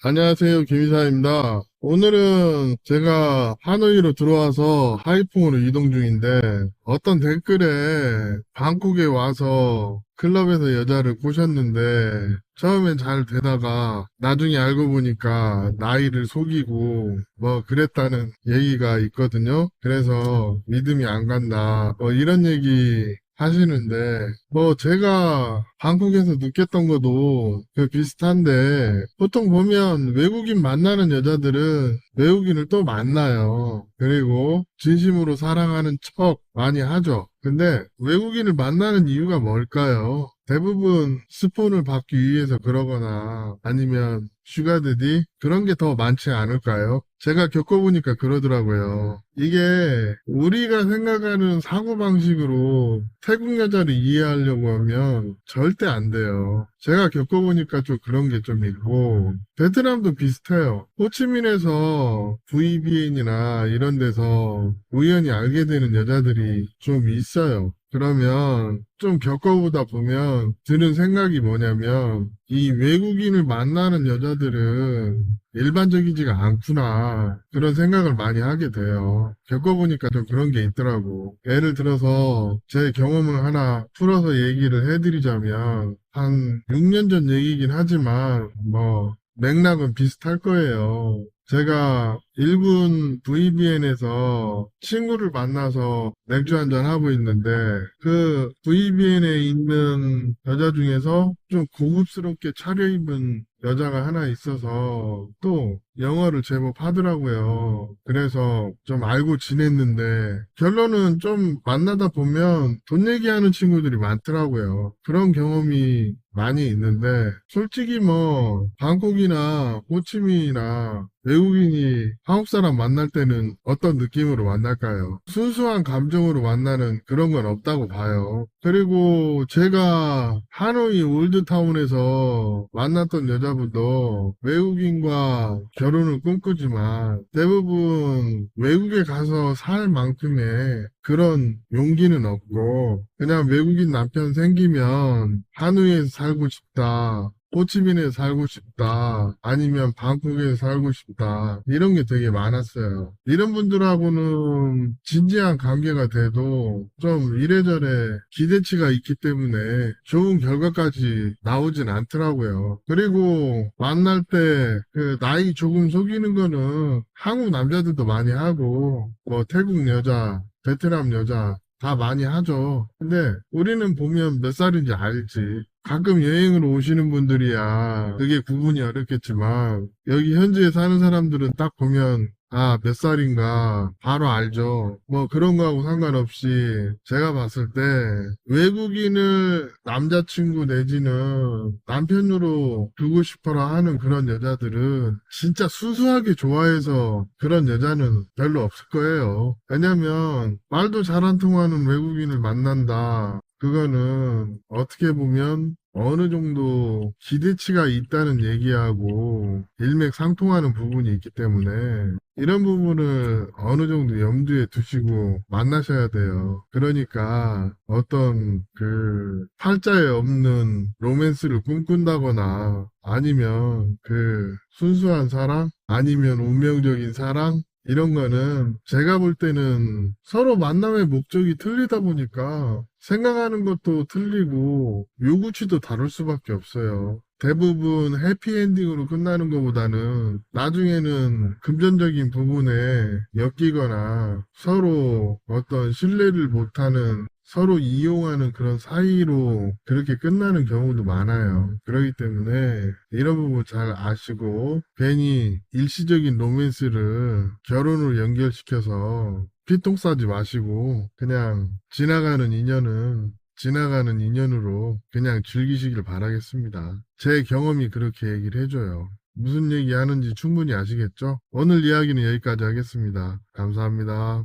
안녕하세요. 김이사입니다. 오늘은 제가 하노이로 들어와서 하이퐁으로 이동 중인데 어떤 댓글에 방콕에 와서 클럽에서 여자를 꼬셨는데 처음엔 잘 되다가 나중에 알고 보니까 나이를 속이고 뭐 그랬다는 얘기가 있거든요. 그래서 믿음이 안 간다. 뭐 이런 얘기 하시는데, 뭐, 제가 방콕에서 느꼈던 것도 그 비슷한데, 보통 보면 외국인 만나는 여자들은 외국인을 또 만나요. 그리고 진심으로 사랑하는 척 많이 하죠. 근데 외국인을 만나는 이유가 뭘까요? 대부분 스폰을 받기 위해서 그러거나 아니면 슈가데디 그런 게 더 많지 않을까요? 제가 겪어보니까 그러더라고요. 이게 우리가 생각하는 사고방식으로 태국 여자를 이해하려고 하면 절대 안 돼요. 제가 겪어보니까 좀 그런 게 좀 있고 베트남도 비슷해요. 호치민에서 VBN이나 이런 데서 우연히 알게 되는 여자들이 좀 있어요. 그러면 좀 겪어보다 보면 드는 생각이 뭐냐면 이 외국인을 만나는 여자들은 일반적이지가 않구나 그런 생각을 많이 하게 돼요. 겪어보니까 좀 그런 게 있더라고. 예를 들어서 제 경험을 하나 풀어서 얘기를 해드리자면 한 6년 전 얘기긴 하지만 뭐 맥락은 비슷할 거예요. 제가 일군 VBN에서 친구를 만나서 맥주 한잔 하고 있는데 그 VBN에 있는 여자 중에서 좀 고급스럽게 차려입은 여자가 하나 있어서 또 영어를 제법 하더라고요. 그래서 좀 알고 지냈는데 결론은 좀 만나다 보면 돈 얘기하는 친구들이 많더라고요. 그런 경험이 많이 있는데 솔직히 뭐 방콕이나 호치민이나 외국인이 한국 사람 만날 때는 어떤 느낌으로 만날까요? 순수한 감정으로 만나는 그런 건 없다고 봐요. 그리고 제가 하노이 올드타운에서 만났던 여자분도 외국인과 결혼을 꿈꾸지만 대부분 외국에 가서 살 만큼의 그런 용기는 없고 그냥 외국인 남편 생기면 하노이에서 살고 싶다. 호치민에 살고 싶다. 아니면 방콕에 살고 싶다. 이런 게 되게 많았어요. 이런 분들하고는 진지한 관계가 돼도 좀 이래저래 기대치가 있기 때문에 좋은 결과까지 나오진 않더라고요. 그리고 만날 때 그 나이 조금 속이는 거는 한국 남자들도 많이 하고 뭐 태국 여자, 베트남 여자 다 많이 하죠. 근데 우리는 보면 몇 살인지 알지. 가끔 여행으로 오시는 분들이야 그게 구분이 어렵겠지만 여기 현지에 사는 사람들은 딱 보면 아, 몇 살인가 바로 알죠. 뭐 그런 거하고 상관없이 제가 봤을 때 외국인을 남자친구 내지는 남편으로 두고 싶어라 하는 그런 여자들은 진짜 순수하게 좋아해서 그런 여자는 별로 없을 거예요. 왜냐면 말도 잘 안 통하는 외국인을 만난다. 그거는 어떻게 보면 어느 정도 기대치가 있다는 얘기하고 일맥상통하는 부분이 있기 때문에 이런 부분을 어느 정도 염두에 두시고 만나셔야 돼요. 그러니까 어떤 그 팔자에 없는 로맨스를 꿈꾼다거나 아니면 그 순수한 사랑 아니면 운명적인 사랑 이런 거는 제가 볼 때는 서로 만남의 목적이 틀리다 보니까 생각하는 것도 틀리고 요구치도 다를 수밖에 없어요. 대부분 해피엔딩으로 끝나는 것보다는 나중에는 금전적인 부분에 엮이거나 서로 어떤 신뢰를 못하는 서로 이용하는 그런 사이로 그렇게 끝나는 경우도 많아요. 그렇기 때문에 이런 부분 잘 아시고 괜히 일시적인 로맨스를 결혼으로 연결시켜서 피똥 싸지 마시고 그냥 지나가는 인연은 지나가는 인연으로 그냥 즐기시길 바라겠습니다. 제 경험이 그렇게 얘기를 해줘요. 무슨 얘기 하는지 충분히 아시겠죠? 오늘 이야기는 여기까지 하겠습니다. 감사합니다.